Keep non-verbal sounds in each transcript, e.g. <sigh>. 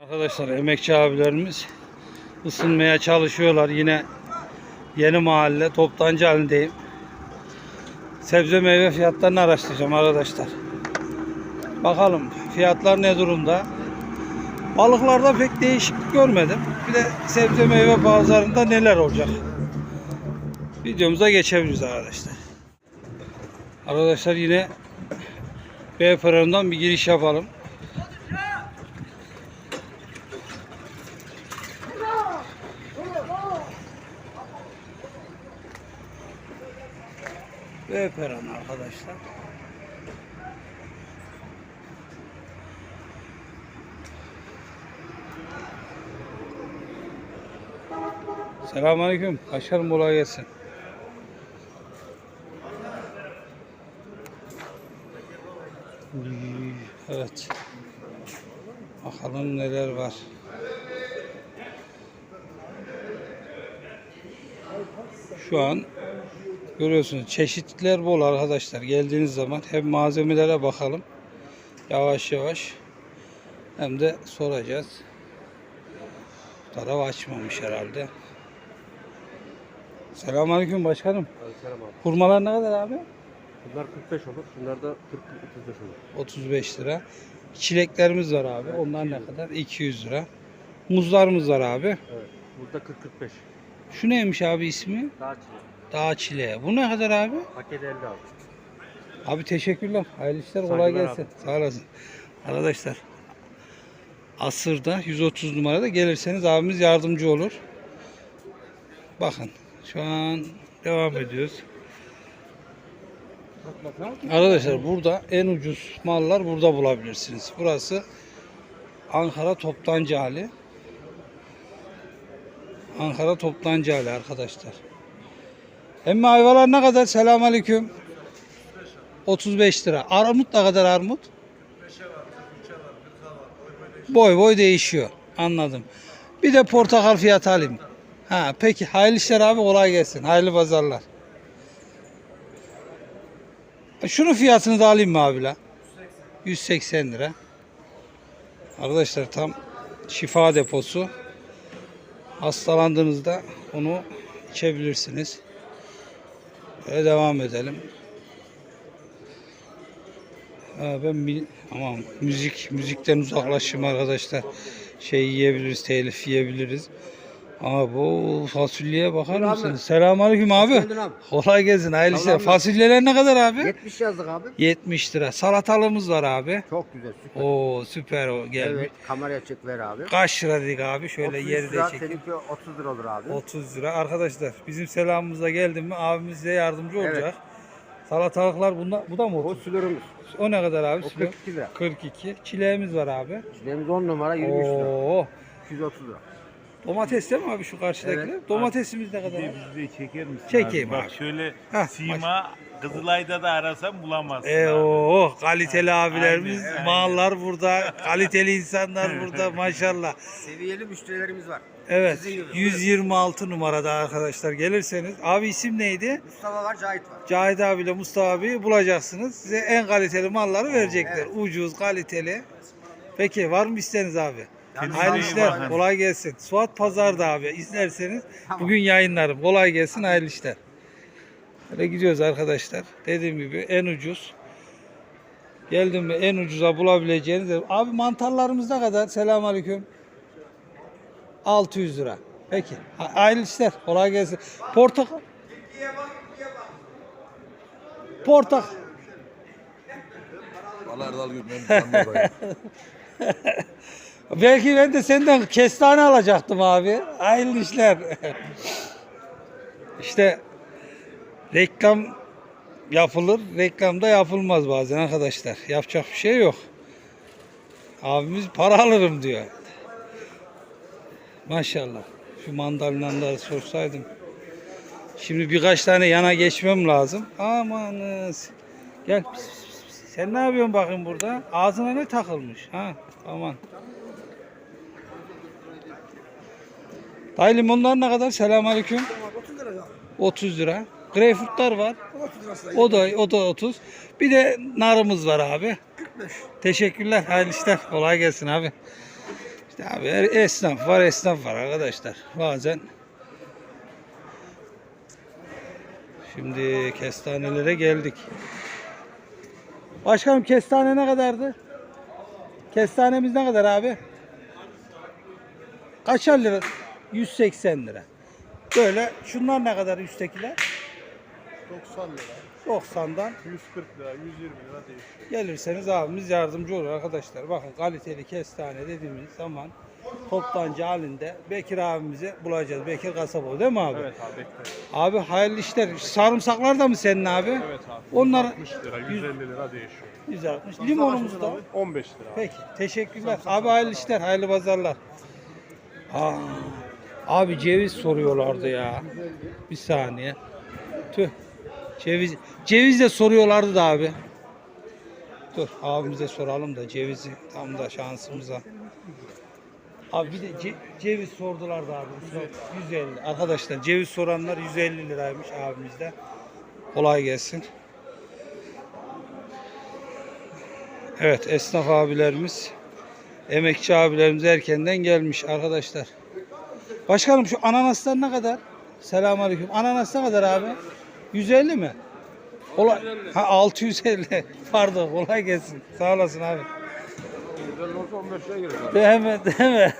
Arkadaşlar emekçi abilerimiz ısınmaya çalışıyorlar. Yine yeni mahalle toptancı halindeyim. Sebze meyve fiyatlarını araştıracağım arkadaşlar. Bakalım fiyatlar ne durumda? Balıklarda pek değişiklik görmedim. Bir de sebze meyve pazarında neler olacak? Videomuza geçebiliriz arkadaşlar. Arkadaşlar yine B peronundan bir giriş yapalım. B peron arkadaşlar. Selamünaleyküm. Başkanım kolay gelsin. Evet. Bakalım neler var. Şu an görüyorsunuz çeşitler bol arkadaşlar. Geldiğiniz zaman hem malzemelere bakalım. Yavaş yavaş. Hem de soracağız. Bu taraf açmamış herhalde. Selamünaleyküm başkanım. Selam abi. Hurmalar ne kadar abi? Bunlar 45 olur. Şunlar da 40 35 olur. 35 lira. Çileklerimiz var abi. Onlar ne kadar? 200 lira. Muzlarımız var abi. Evet. Burada 40 45. Şu neymiş abi ismi? Daha çiğ. Dağ çileği. Bu ne kadar abi? Paket 50 abi. Abi teşekkürler. Hayırlı işler. Kolay Saygılar gelsin. Sağ olasın. Arkadaşlar Asır'da 130 numarada gelirseniz abimiz yardımcı olur. Bakın şu an devam ediyoruz. Arkadaşlar burada en ucuz mallar burada bulabilirsiniz. Burası Ankara Toptancı Hali. Ankara Toptancı Hali arkadaşlar. Emmi ayvalar ne kadar? Selamünaleyküm. 35 lira. Armut ne kadar armut? Boy boy değişiyor. Anladım. Bir de portakal fiyatı alayım. Ha peki hayırlı işler abi kolay gelsin. Hayırlı pazarlar. Şunun fiyatını da alayım mı abi la? 180 lira. Arkadaşlar tam şifa deposu. Hastalandığınızda onu içebilirsiniz. Böyle devam edelim. Ha, ben aman müzik müzikten uzaklaşayım arkadaşlar. Şey yiyebiliriz, telif yiyebiliriz. Ama bu fasulyeye bakar mısınız? Selamünaleyküm abi. geldin abi. Kolay gelsin. Hayırlı işler. Fasulyeler ne kadar abi? 70 yazdık abi. 70 lira. Salatalığımız var abi. Çok güzel süper. Oo süper o gelmiş. Evet kameraya çek ver abi. Kaç lira dedik abi? Şöyle 30 yeri de lira, çekin. Seninki 30 lira olur abi. 30 lira. Arkadaşlar bizim selamımıza geldi mi abimiz size yardımcı Evet. olacak. Salatalıklar bunda, bu da mı O 30? sülürümüz. O ne kadar abi? O Sülü? 42 lira. 42. Çileğimiz var abi. Çileğimiz 10 numara 23 lira. Oo. 230 lira. Domates değil mi abi şu karşıdakiler? Evet. Domatesimiz ne Bir kadar? de abi? bizi de çeker misin? Çekeyim Bak abi. şöyle Heh, sima Kızılay'da da arasam bulamazsın. E abi. o kaliteli abilerimiz, Aynen, aynen. mallar burada, kaliteli insanlar burada <laughs> maşallah. Seviyeli müşterilerimiz var. Evet, Sizin gibi. 126 numarada arkadaşlar gelirseniz. Abi isim neydi? Mustafa var, Cahit var. Cahit abiyle Mustafa abi bulacaksınız. Size en kaliteli malları verecekler. Evet. Ucuz, kaliteli. Peki var mı isteğiniz abi? Yalnız Hayırlı işler, kolay gelsin. Suat Pazar'da abi izlerseniz Tamam. bugün yayınlarım. Kolay gelsin, hayırlı işler. Böyle gidiyoruz arkadaşlar. Dediğim gibi en ucuz. Geldim mi en ucuza bulabileceğiniz. yer- Abi mantarlarımız ne kadar? Selamünaleyküm. 600 lira. Peki. Ha- Hayırlı işler. Kolay gelsin. Portakal. Portakal. Allah erdal gitmem. Belki ben de senden kestane alacaktım abi. Hayırlı işler. <laughs> işte reklam yapılır, reklamda yapılmaz bazen arkadaşlar. Yapacak bir şey yok. Abimiz para alırım diyor. Maşallah. Şu mandalinaları sorsaydım. Şimdi birkaç tane yana geçmem lazım. Amanız. Gel. Sen ne yapıyorsun bakın burada? Ağzına ne takılmış? Ha, aman. Dayı limonlar ne kadar? Selamünaleyküm. 30 lira abi. 30 lira. Greyfurtlar var. 30 lirası O da o da 30. Bir de narımız var abi. 45. Teşekkürler. Hayırlı işler. Kolay gelsin abi. İşte Abi her- esnaf var esnaf var arkadaşlar. Bazen Şimdi kestanelere geldik. Başkanım kestane ne kadardı? Kestanemiz ne kadar abi? Kaçar lira? 180 lira. Böyle şunlar ne kadar üsttekiler? 90 lira, 90'dan 140 lira, 120 lira değişiyor. Gelirseniz abimiz yardımcı olur arkadaşlar. Bakın kaliteli kestane dediğimiz zaman toptancı halinde Bekir abimizi bulacağız. Bekir Kasaboğlu değil mi abi? Evet abi bekleyin. Abi hayırlı işler. Sarımsaklar da mı senin abi? Evet abi. Onlar 60 lira, 150 lira değişiyor. 160. Limonumuz da. 15 lira. Peki. Teşekkürler. Abi hayırlı işler. Hayırlı pazarlar. Aa, abi ceviz soruyorlardı ya. Bir saniye. Tüh. Ceviz. Ceviz de soruyorlardı da abi. Dur abimize soralım da cevizi tam da şansımıza. Abi bir de ce- ceviz sordular da abi. 150. Arkadaşlar ceviz soranlar 150 liraymış abimizde. Kolay gelsin. Evet esnaf abilerimiz, emekçi abilerimiz erkenden gelmiş arkadaşlar. Başkanım şu ananaslar ne kadar? Selamünaleyküm. Ananas ne kadar abi? 150 mi? Kolay. Ha 650. <laughs> Pardon kolay gelsin. Sağ olasın abi. Güzel olsa 15 lira gelir abi. Değil mi? Değil mi?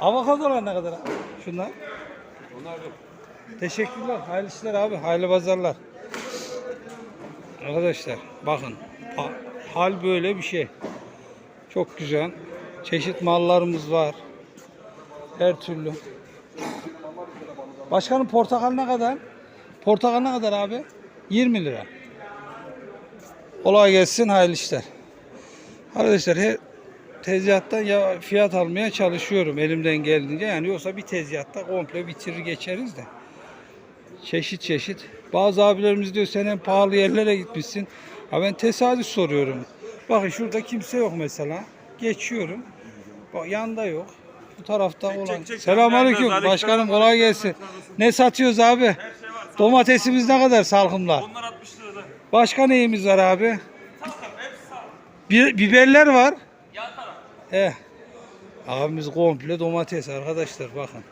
Avokadolar ne kadar abi? Şunlar. Onlar da Teşekkürler. Hayırlı işler abi. Hayırlı pazarlar. Arkadaşlar bakın. ha- Hal böyle bir şey. Çok güzel. Çeşit mallarımız var. Her türlü. Başkanım portakal ne kadar? Portakal ne kadar abi? 20 lira. Kolay gelsin. Hayırlı işler. Arkadaşlar her tezgahtan ya fiyat almaya çalışıyorum elimden geldiğince. Yani yoksa bir tezgahta komple bitirir geçeriz de. Çeşit çeşit. Bazı abilerimiz diyor sen en pahalı yerlere gitmişsin. Ha ben tesadüf soruyorum. Bakın şurada kimse yok mesela. Geçiyorum. Bak yanda yok. Bu tarafta olan. Selamünaleyküm başkanım kolay gelsin. Ne satıyoruz abi? Domatesimiz ne kadar salkımlar? Onlar 60 lira. Başka neyimiz var abi? Bir, biberler var. Eh. Abimiz komple domates arkadaşlar bakın.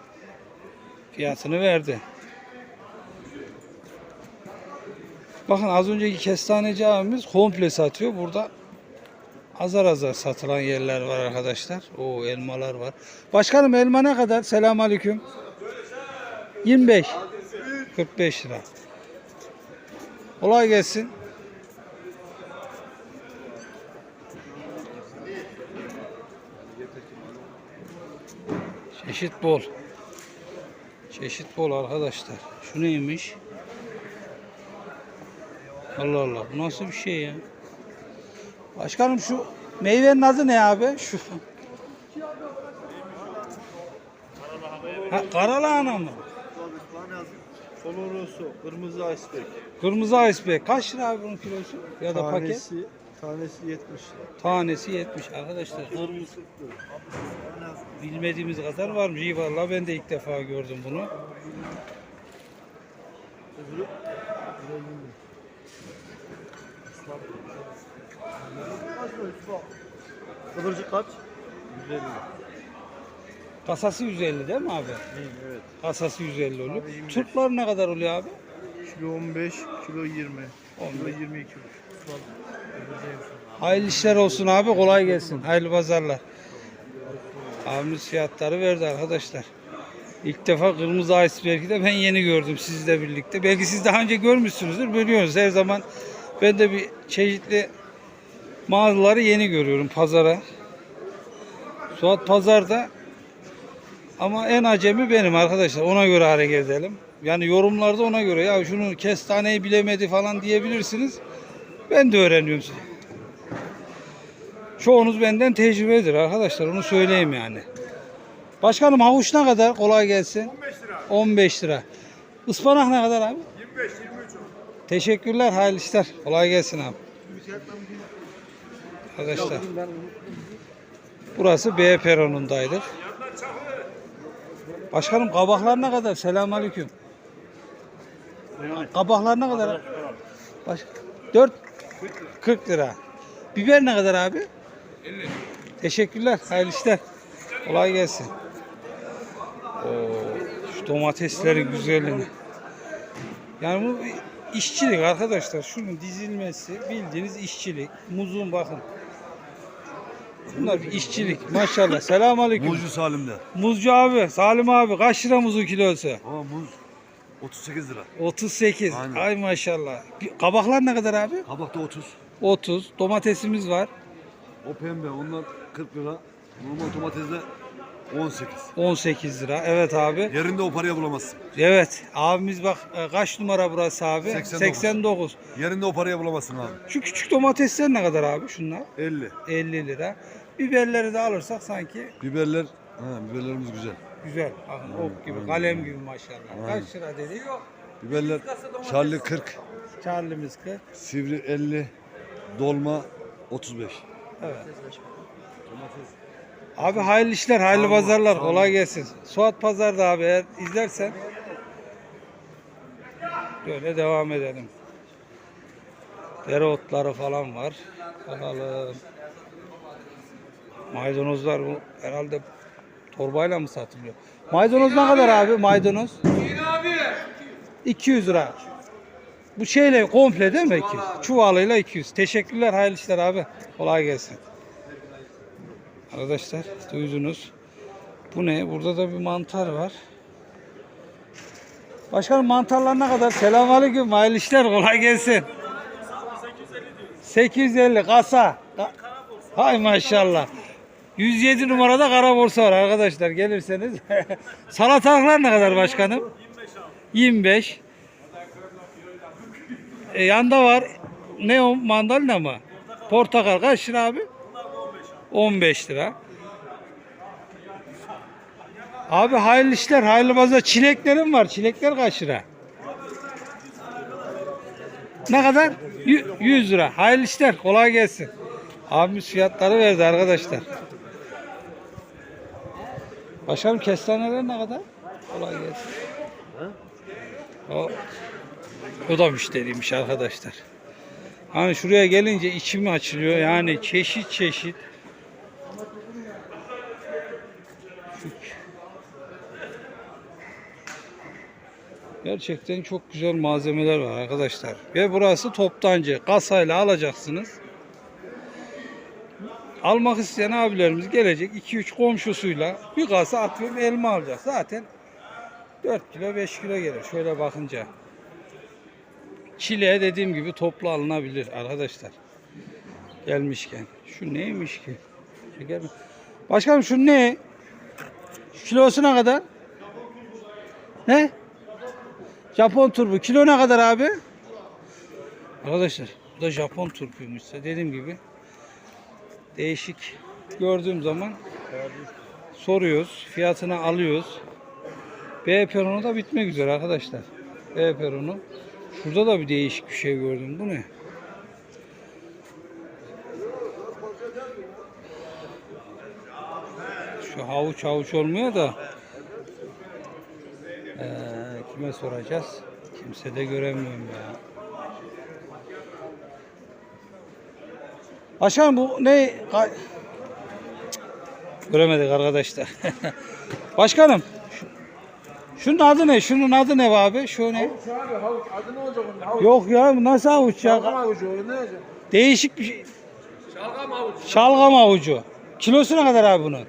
Fiyatını verdi. Bakın az önceki kestaneci abimiz komple satıyor. Burada azar azar satılan yerler var arkadaşlar. O elmalar var. Başkanım elma ne kadar? Selamünaleyküm. 25. 45 lira. Kolay gelsin. Çeşit bol. Çeşit bol arkadaşlar. Şu neymiş? Allah Allah nasıl bir şey ya? Başkanım şu meyvenin adı ne abi? Şu. Ha, karalahana mı? Solorusu, kırmızı iceberg. Kırmızı iceberg. Kaç lira abi bunun kilosu? Ya da paket? Tanesi, tanesi 70 lira. Tanesi 70 arkadaşlar. Kırmızı. Bilmediğimiz kadar varmış. İyi vallahi ben de ilk defa gördüm bunu. Kıvırcık kaç? 150 Kasası 150 değil mi abi? Evet. Kasası 150 oluyor. Turplar ne kadar oluyor abi? Kilo 15, kilo 20. 15. 22 Hayırlı işler olsun abi. Kolay gelsin. Hayırlı pazarlar. Abimiz fiyatları verdi arkadaşlar. İlk defa kırmızı iceberg'i de ben yeni gördüm sizle birlikte. Belki siz daha önce görmüşsünüzdür. Biliyorsunuz her zaman ben de bir çeşitli mağazaları yeni görüyorum pazara. Suat pazarda ama en acemi benim arkadaşlar. Ona göre hareket edelim. Yani yorumlarda ona göre ya şunu kestaneyi bilemedi falan diyebilirsiniz. Ben de öğreniyorum size. Çoğunuz benden tecrübedir arkadaşlar. Onu söyleyeyim yani. Başkanım havuç ne kadar? Kolay gelsin. 15 lira. 15 lira. Ispanak ne kadar abi? 25 23 Teşekkürler. Hayırlı işler. Kolay gelsin abi. Arkadaşlar. Burası B peronundaydık. Başkanım kabaklar ne kadar? Selamünaleyküm. Kabaklar ne kadar? Baş 4 40 lira. Biber ne kadar abi? Teşekkürler. Hayırlı işler. Kolay gelsin. Oo, şu domateslerin güzelliğini. Yani bu işçilik arkadaşlar. Şunun dizilmesi bildiğiniz işçilik. Muzun bakın. Bunlar bir işçilik. Maşallah. Selamünaleyküm. Muzcu Salim'de. Muzcu abi, Salim abi kaç lira muzun kilosu? Ama muz 38 lira. 38. Aynen. Ay maşallah. Kabaklar ne kadar abi? Kabakta 30. 30. Domatesimiz var. O pembe onlar 40 lira. Normal domatesde 18. 18 lira. Evet abi. Yerinde o paraya bulamazsın. Evet. Abimiz bak e, kaç numara burası abi? 89. 89. Yerinde o paraya bulamazsın abi. Şu küçük domatesler ne kadar abi şunlar? 50. 50 lira. Biberleri de alırsak sanki Biberler, ha biberlerimiz güzel. güzel. Bakın ok gibi, aynen. kalem gibi maşallah. Aynen. Kaç lira dedik? Biberler Charlie 40, Charlie'miz 40. Sivri 50, Dolma 35. Evet. Abi hayırlı işler, hayırlı pazarlar. Kolay gelsin. Suat Pazar'da abi eğer izlersen böyle devam edelim. Dereotları falan var. Bakalım. Maydanozlar bu herhalde torbayla mı satılıyor? Maydanoz ne kadar abi maydanoz? 200 lira. Bu şeyle komple değil mi 200? Çuvalıyla 200. Teşekkürler hayırlı işler abi. Kolay gelsin. Arkadaşlar duydunuz. Bu ne? Burada da bir mantar var. Başkanım mantarlar ne kadar? Selamünaleyküm. Hayırlı işler. Kolay gelsin. 850 kasa. Ka- Hay maşallah. 107 numarada kara borsa var arkadaşlar gelirseniz. <laughs> Salatalıklar ne kadar başkanım? 25. E, yanda var. Ne o? Mandalina mı? Portakal kaç lira abi? 15 lira. Abi hayırlı işler, hayırlı pazar. Çileklerim var. Çilekler kaç lira? Ne kadar? Yü- 100 lira. Hayırlı işler. Kolay gelsin. Abimiz fiyatları verdi arkadaşlar. Başkanım kestaneler ne kadar? Kolay gelsin. O, o da müşteriymiş arkadaşlar. Hani şuraya gelince içimi açılıyor. Yani çeşit çeşit. Gerçekten çok güzel malzemeler var arkadaşlar. Ve burası toptancı. Kasayla alacaksınız. Almak isteyen abilerimiz gelecek 2-3 komşusuyla bir kasa atıyorum elma alacak. Zaten 4 kilo 5 kilo gelir şöyle bakınca. Çileğe dediğim gibi toplu alınabilir arkadaşlar. Gelmişken. Şu neymiş ki? Şeker mi? Başkanım şu ne? Kilosu ne kadar? Ne? Japon turbu. Kilo ne kadar abi? Arkadaşlar bu da Japon turpuymuş. Dediğim gibi değişik gördüğüm zaman soruyoruz. Fiyatını alıyoruz. B peronu da bitmek üzere arkadaşlar. B peronu. Şurada da bir değişik bir şey gördüm. Bu ne? Şu havuç havuç olmuyor da ee, kime soracağız? Kimse de göremiyorum ya. Başkanım bu ne? Ka- Cık, Göremedik arkadaşlar. <laughs> Başkanım. şu- Şunun adı ne? Şunun adı ne abi? Şu ne? Şu abi havuç adı ne olacak onun? Havuç. Yok ya bu nasıl havuç Şalgam ya? havucu o ne olacak? Değişik bir şey. Şalgam havuç. Şalgam havucu. Kilosu ne kadar abi bunun?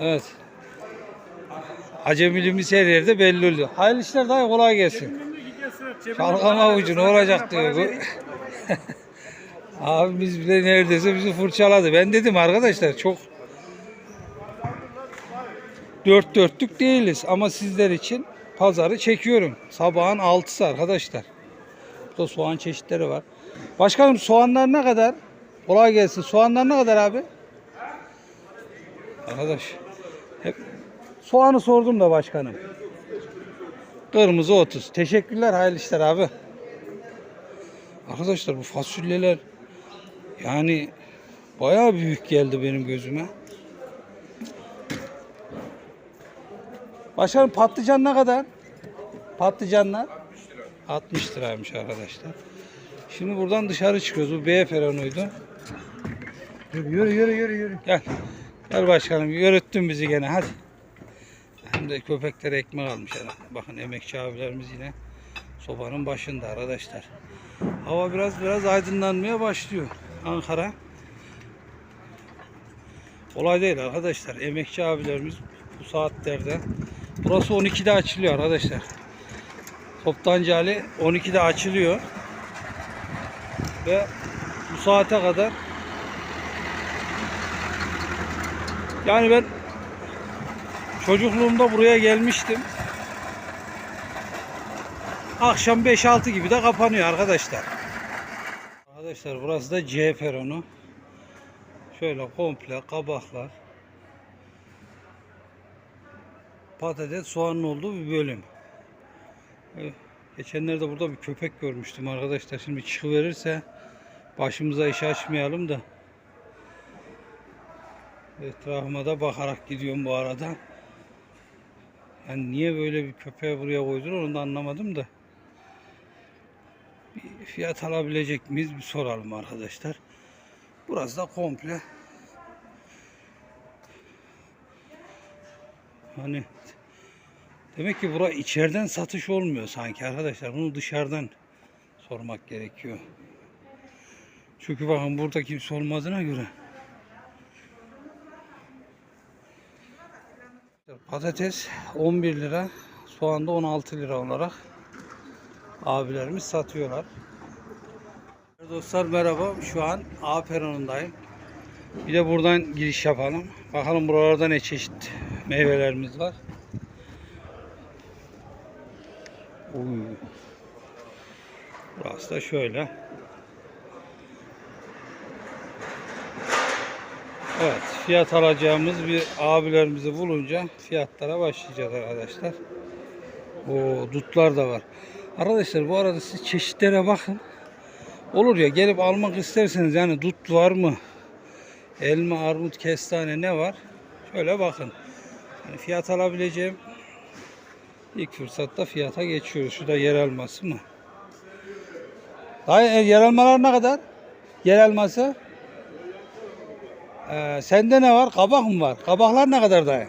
Evet. Acemiliğimiz her yerde belli oluyor. Hayırlı işler dayı kolay gelsin. Şalgam havucu ne olacak diyor bu. <laughs> Abimiz bile neredeyse bizi fırçaladı. Ben dedim arkadaşlar çok dört dörtlük değiliz ama sizler için pazarı çekiyorum. Sabahın altısı arkadaşlar. Burada soğan çeşitleri var. Başkanım soğanlar ne kadar? Kolay gelsin. Soğanlar ne kadar abi? Arkadaş. Hep soğanı sordum da başkanım. Kırmızı 30. Teşekkürler. Hayırlı işler abi. Arkadaşlar bu fasulyeler yani bayağı büyük geldi benim gözüme. Başkanım patlıcan ne kadar? Patlıcanlar 60 liraymış arkadaşlar. Şimdi buradan dışarı çıkıyoruz. Bu B peronuydu. Yürü yürü yürü yürü yürü. Gel. Gel başkanım yürüttün bizi gene hadi. Hem de köpeklere ekmek almış herhalde. Bakın emekçi abilerimiz yine sobanın başında arkadaşlar. Hava biraz biraz aydınlanmaya başlıyor. Ankara. Kolay değil arkadaşlar. Emekçi abilerimiz bu saatlerde. Burası 12'de açılıyor arkadaşlar. Toptancı Ali 12'de açılıyor. Ve bu saate kadar yani ben çocukluğumda buraya gelmiştim. Akşam 5-6 gibi de kapanıyor arkadaşlar. Arkadaşlar burası da C peronu. Şöyle komple kabaklar. Patates, soğanın olduğu bir bölüm. Geçenlerde burada bir köpek görmüştüm arkadaşlar. Şimdi çıkıverirse başımıza iş açmayalım da. Etrafıma da bakarak gidiyorum bu arada. Yani niye böyle bir köpeği buraya koydular onu da anlamadım da. Fiyat alabilecek miyiz bir soralım arkadaşlar. Burası da komple hani demek ki bura içeriden satış olmuyor sanki arkadaşlar. Bunu dışarıdan sormak gerekiyor. Çünkü bakın burada kimse olmadığına göre Patates 11 lira, soğan da 16 lira olarak abilerimiz satıyorlar. Dostlar merhaba. Şu an A. Bir de buradan giriş yapalım. Bakalım buralarda ne çeşit meyvelerimiz var. Oy. Burası da şöyle. Evet, fiyat alacağımız bir abilerimizi bulunca fiyatlara başlayacağız arkadaşlar. O dutlar da var. Arkadaşlar bu arada siz çeşitlere bakın. Olur ya gelip almak isterseniz yani dut var mı? Elma, armut, kestane ne var? Şöyle bakın. Yani fiyat alabileceğim ilk fırsatta fiyata geçiyoruz. Şu da yer elması mı? Dayı e, yer elmalar ne kadar? Yer elması? Ee, sende ne var? Kabak mı var? Kabaklar ne kadar dayı?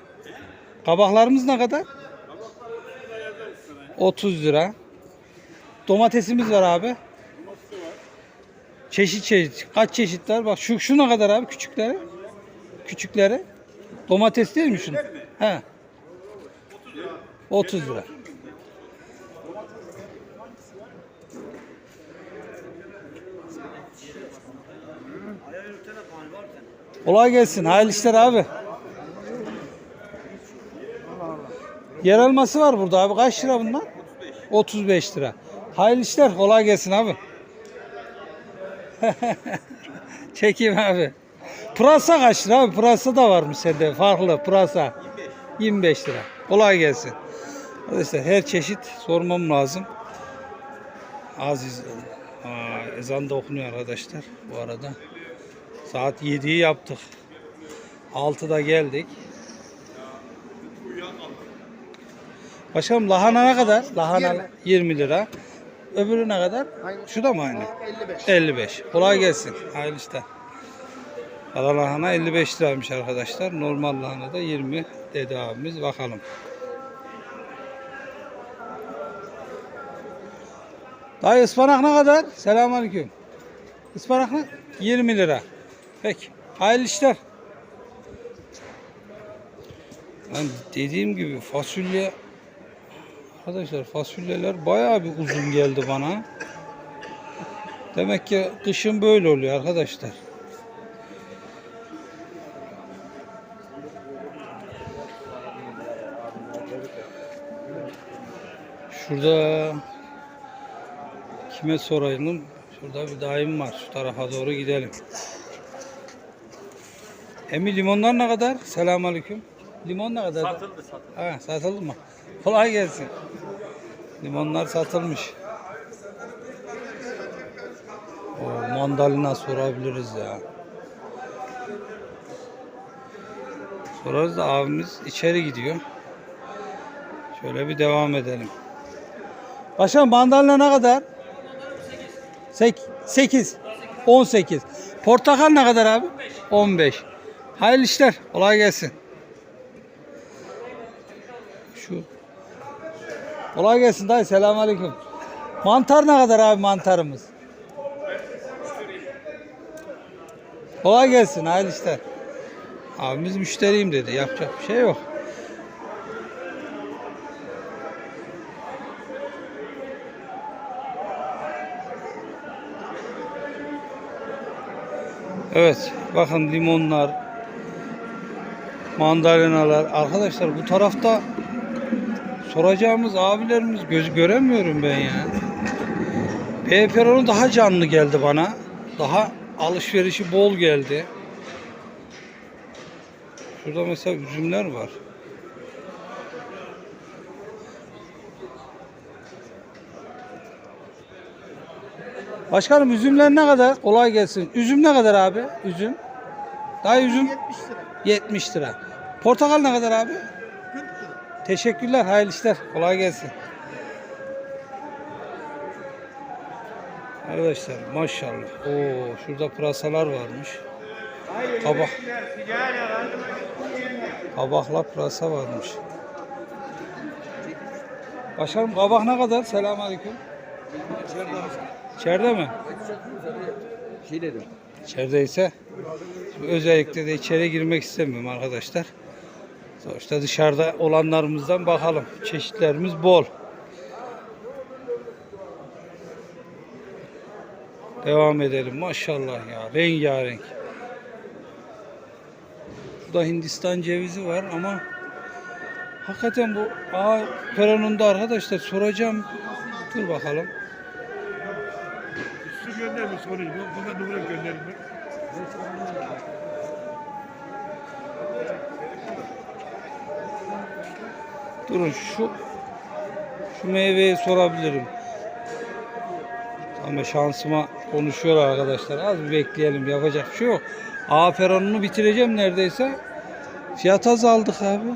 Kabaklarımız ne kadar? 30 lira. Domatesimiz var abi. Çeşit çeşit. Kaç çeşit var? Bak şu şu ne kadar abi küçükleri? Küçükleri. Domates değil mi şunu? He. 30 lira. Kolay gelsin. Hayırlı işler abi. Yer elması var burada abi. Kaç lira bunlar? 35 lira. Hayırlı işler. Kolay gelsin abi. <laughs> Çekeyim abi. Pırasa kaç lira abi? Pırasa da varmış sende. Farklı pırasa. 25 lira. Kolay gelsin. Arkadaşlar her çeşit sormam lazım. Aziz. Aa, ezan da okunuyor arkadaşlar bu arada. Saat 7'yi yaptık. 6'da geldik. Başkanım lahana ne kadar? Lahana 20, lira. Öbürü ne kadar? Şu da mı aynı? 55. 55. Kolay gelsin. Hayırlı işler. Kara lahana 55 liraymış arkadaşlar. Normal lahana da 20 dedi abimiz. Bakalım. Dayı ıspanak ne kadar? Selamünaleyküm. Ispanak ne? 20 lira. Peki. Hayırlı işler. Ben dediğim gibi fasulye Arkadaşlar fasulyeler bayağı bir uzun geldi bana. Demek ki kışın böyle oluyor arkadaşlar. Şurada kime sorayım? Şurada bir daim var. Şu tarafa doğru gidelim. Emi limonlar ne kadar? Selamünaleyküm. Limon ne kadar? Satıldı satıldı. Ha, satıldı mı? Kolay gelsin. Limonlar satılmış. O mandalina sorabiliriz ya. Sorarız da abimiz içeri gidiyor. Şöyle bir devam edelim. Başkan mandalina ne kadar? 8. 8. 18. Portakal ne kadar abi? 15. Hayırlı işler. Kolay gelsin. Kolay gelsin dayı. Selamünaleyküm. Mantar ne kadar abi mantarımız? Kolay gelsin. Hayırlı işler. Abimiz müşteriyim dedi. Yapacak bir şey yok. Evet. Bakın limonlar, mandalinalar. Arkadaşlar bu tarafta soracağımız abilerimiz göz göremiyorum ben ya. Peperonu daha canlı geldi bana. Daha alışverişi bol geldi. Şurada mesela üzümler var. Başkanım üzümler ne kadar? Kolay gelsin. Üzüm ne kadar abi? Üzüm. Daha üzüm 70 lira. 70 lira. Portakal ne kadar abi? 40 lira. Teşekkürler. Hayırlı işler. Kolay gelsin. Arkadaşlar maşallah. Oo şurada pırasalar varmış. Kabak. Kabakla pırasa varmış. Başkanım kabak ne kadar? Selamünaleyküm. İçeride mi? Şey. İçerideyse özellikle de içeri girmek istemiyorum arkadaşlar. Sonuçta dışarıda olanlarımızdan bakalım. Çeşitlerimiz bol. Devam edelim. Maşallah ya. Rengarenk. Burada Hindistan cevizi var ama hakikaten bu A peronunda arkadaşlar soracağım. Dur bakalım. Su göndermiş soruyu. Buna numara göndermiş. Durun şu şu meyveyi sorabilirim. Ama şansıma konuşuyor arkadaşlar. Az bir bekleyelim. Yapacak bir şey yok. A peronunu bitireceğim neredeyse. Fiyat az aldık abi.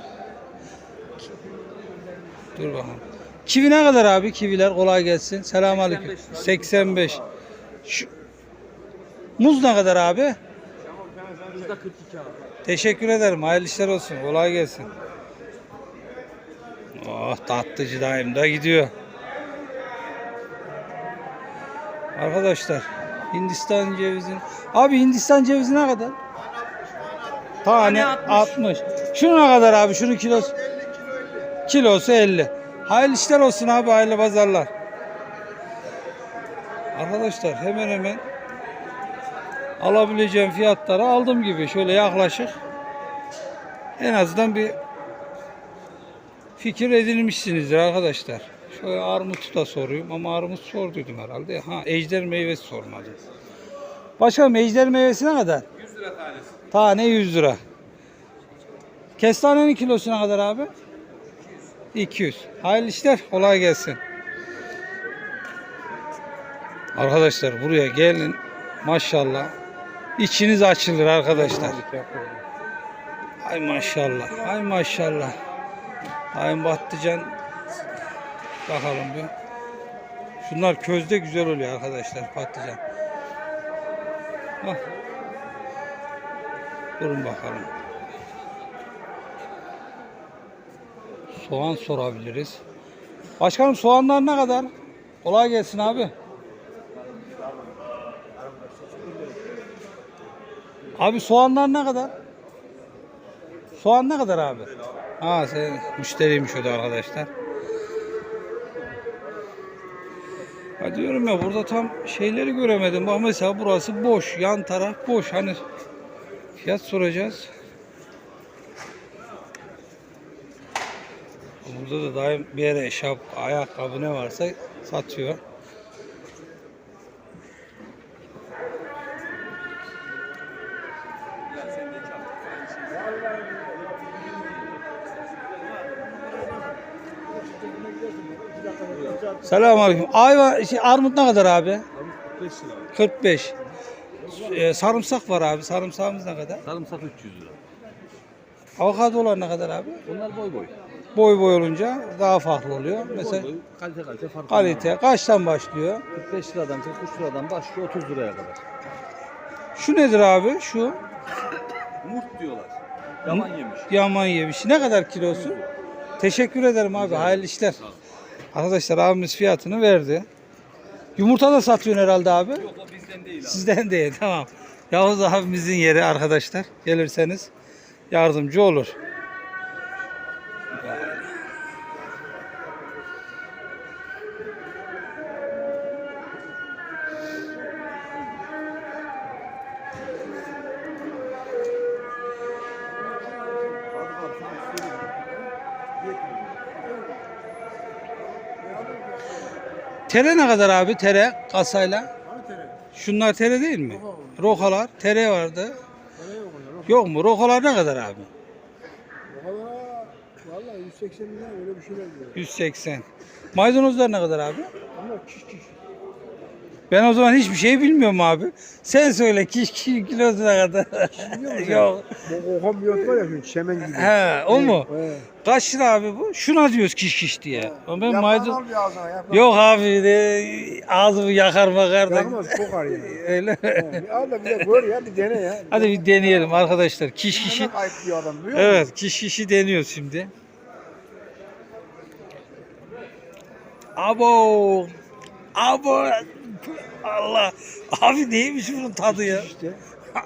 Dur bakalım. Kivi ne kadar abi? Kiviler kolay gelsin. Selamünaleyküm. 85. Şu Muz ne kadar abi? Burada 42 abi. Teşekkür ederim. Hayırlı işler olsun. Kolay gelsin. Oh tatlıcı daim da gidiyor. Arkadaşlar Hindistan cevizin. Abi Hindistan cevizi ne kadar? Tane 60. Şunu ne kadar abi? Şunun kilosu. Kilosu 50. Hayırlı işler olsun abi. Hayırlı pazarlar. Arkadaşlar hemen hemen alabileceğim fiyatları aldım gibi. Şöyle yaklaşık. En azından bir fikir edinmişsinizdir arkadaşlar. Şöyle armut da sorayım ama armut sorduydum herhalde. Ha ejder meyvesi sormadım. Başkanım ejder meyvesi ne kadar? 100 lira tanesi. Tane 100 lira. Kestanenin kilosu ne kadar abi? 200. Hayırlı işler. Kolay gelsin. Arkadaşlar buraya gelin. Maşallah. İçiniz açılır arkadaşlar. Ay maşallah. Ay maşallah. Ay patlıcan. Bakalım bir. Şunlar közde güzel oluyor arkadaşlar patlıcan. Hah. Durun bakalım. Soğan sorabiliriz. Başkanım soğanlar ne kadar? Kolay gelsin abi. Abi soğanlar ne kadar? Soğan ne kadar abi? Ha sen müşteriymiş o da arkadaşlar. Ha diyorum ya burada tam şeyleri göremedim. Bak mesela burası boş. Yan taraf boş. Hani fiyat soracağız. Burada da daim bir yere şap, ayakkabı ne varsa satıyor. Selamünaleyküm. Ayva, şey, armut ne kadar abi? 45. Ee, sarımsak var abi. Sarımsağımız ne kadar? Sarımsak 300 lira. Avokadolar ne kadar abi? Onlar boy boy. Boy boy olunca daha farklı oluyor. Mesela boy boy, kalite kalite farklı. kalite kaçtan başlıyor? 45 liradan 43 liradan başlıyor 30 liraya kadar. Şu nedir abi? Şu Murt diyorlar. Yaman yemiş. yaman yemiş. Ne kadar kilosu? Teşekkür ederim abi. Hayırlı işler. Arkadaşlar abimiz fiyatını verdi. Yumurta da satıyorsun herhalde abi. Yok o bizden değil abi. Sizden değil tamam. Yavuz abimizin yeri arkadaşlar. Gelirseniz yardımcı olur. Tere ne kadar abi? Tere kasayla. Şunlar tere değil mi? Rokalar. Tere vardı. Yok mu? Rokalar ne kadar abi? Valla valla 180 lira öyle bir şeyler diyor. 180. Maydanozlar ne kadar abi? Ama kiş kiş. Ben o zaman hiçbir şey bilmiyorum abi. Sen söyle kiş kiş kilosu ne kadar? Yok. Bu kokan bir ot var ya şu çemen gibi. He, o mu? He. Kaç lira abi bu? Şuna diyoruz kiş kiş diye. Ama ben maydanoz... ağzına yapan. Yok abi de ağzımı yakar makar da. Yakmaz kokar ya. <laughs> Öyle. He, bir al da bir de gör ya bir dene ya. Hadi bir deneyelim arkadaşlar. Kiş kişi. Ne ayıp bir adam duyuyor musun? Evet, kiş kişi deniyor şimdi. Abo. Abo. Allah. Abi neymiş bunun tadı ya? İşte.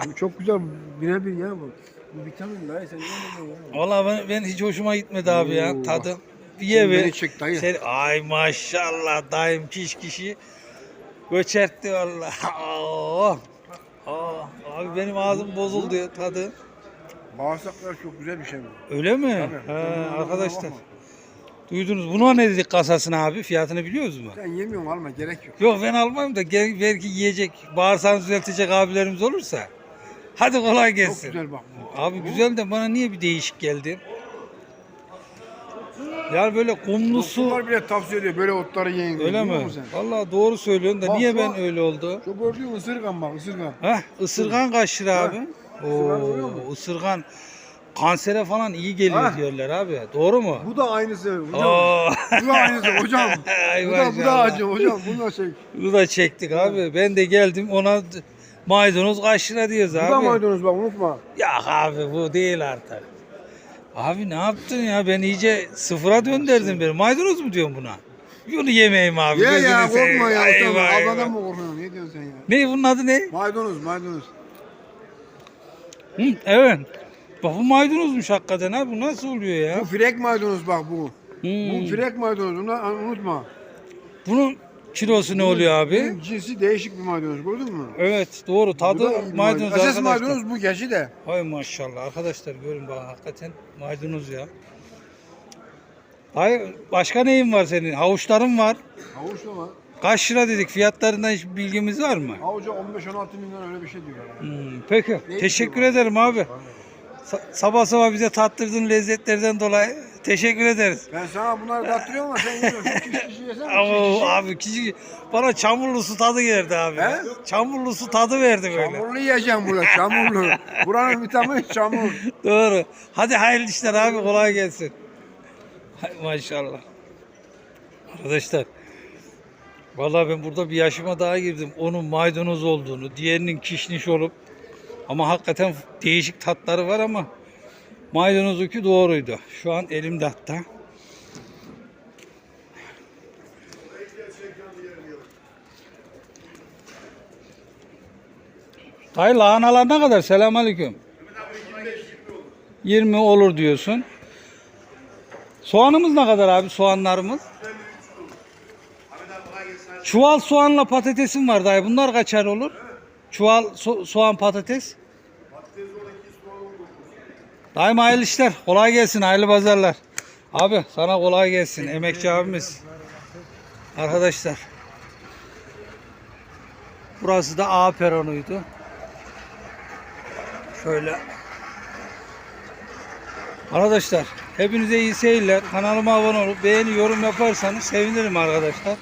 Bu çok güzel birebir ya bu. Bu vitamin dayı sen ne ya? Vallahi ben, ben hiç hoşuma gitmedi abi ya Oo. tadı. Ye be. beni çek dayı. Sen, ay maşallah dayım kiş kişi göçertti vallahi. <laughs> Oh. Oh. Abi benim ağzım bozuldu ya tadı. Bağırsaklar çok güzel bir şey bu. Öyle mi? Tabii. Ondan arkadaşlar. bakma. Duydunuz. Buna ne dedik kasasına abi? Fiyatını biliyoruz mu? Sen yemiyorsun alma gerek yok. Yok ben almayayım da gel- belki yiyecek, bağırsağını düzeltecek abilerimiz olursa. Hadi kolay Çok gelsin. güzel bak bu. Abi güzel de bana niye bir değişik geldi? Ya böyle kumlu su Doktorlar bile tavsiye ediyor böyle otları yiyin. öyle Biliyor mi? musun sen? Vallahi doğru söylüyorsun da Bak, niye ben bak. öyle oldu? Şu gördüğün ısırgan bak ısırgan. Heh, ısırgan kaç lira abi? Isırgan mu? Oo, ısırgan kansere falan iyi geliyor Ha. diyorlar abi. Doğru mu? Bu da aynısı hocam. Oo. Bu da aynısı hocam. <laughs> Ay bu da bu da maşallah. acı hocam. Bunu da şey. Bunu da çektik abi. Ben de geldim ona d- maydanoz kaç lira diyoruz Bu abi. da maydanoz bak unutma. Ya abi bu değil artık. Abi ne yaptın ya? Ben iyice sıfıra döndürdün beni. Maydanoz mu diyorsun buna? Bunu yemeyeyim abi. Ye gözünü ya seveyim. korkma ya. Ay, Tamam, vay abladan mı korkuyorsun? Ne diyorsun sen ya? Ne bunun adı ne? Maydanoz maydanoz. Hı, evet. Bak bu maydanozmuş hakikaten ha. Bu nasıl oluyor ya? Bu frek maydanoz bak bu. Hmm. Bu frek maydanoz. Bunu unutma. Bunun kilosu ne oluyor abi? Bunun cinsi değişik bir maydanoz gördün mü? Evet doğru. Da Tadı bir maydanoz Esas maydanoz bu gerçi de. Hay maşallah arkadaşlar görün bak hakikaten maydanoz ya. Hay başka neyin var senin? Havuçların var. Havuç da var. Kaç lira dedik? Fiyatlarından hiç bilgimiz var mı? Havuca 15-16 milyon öyle bir şey diyorlar. Hmm, peki. Ne Teşekkür ederim abi. Sa- sabah sabah bize tattırdığın lezzetlerden dolayı teşekkür ederiz. Ben sana bunları <laughs> tattırıyorum ama sen yemiyorsun. Şu kişi kişi yesene. Ama kişi kişi. abi kişi bana çamurlu su tadı geldi abi. He? Çamurlu su tadı verdi böyle. Çamurlu yiyeceğim burada çamurlu. Buranın vitamini çamur. <laughs> Doğru. Hadi hayırlı işler abi kolay gelsin. Hay maşallah. Arkadaşlar. Vallahi ben burada bir yaşıma daha girdim. Onun maydanoz olduğunu, diğerinin kişniş olup ama hakikaten değişik tatları var ama maydanozuki doğruydu. Şu an elimde hatta. Dayı lahanalar ne kadar? Selamünaleyküm. 20 olur diyorsun. Soğanımız ne kadar abi soğanlarımız? Çuval soğanla patatesim var dayı. Bunlar kaçar olur? Çuval so- soğan patates. Daim hayırlı işler. Kolay gelsin. Hayırlı pazarlar. Abi sana kolay gelsin. Emekçi abimiz. Arkadaşlar. Burası da A peronuydu. Şöyle Arkadaşlar hepinize iyi seyirler. Kanalıma abone olup beğeni yorum yaparsanız sevinirim arkadaşlar.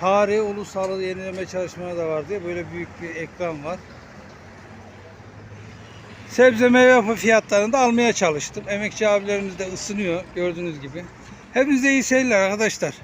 Tarih ulusal yenileme çalışmaları da var diye böyle büyük bir ekran var. Sebze meyve fiyatlarını da almaya çalıştım. Emekçi abilerimiz de ısınıyor gördüğünüz gibi. Hepinize iyi seyirler arkadaşlar.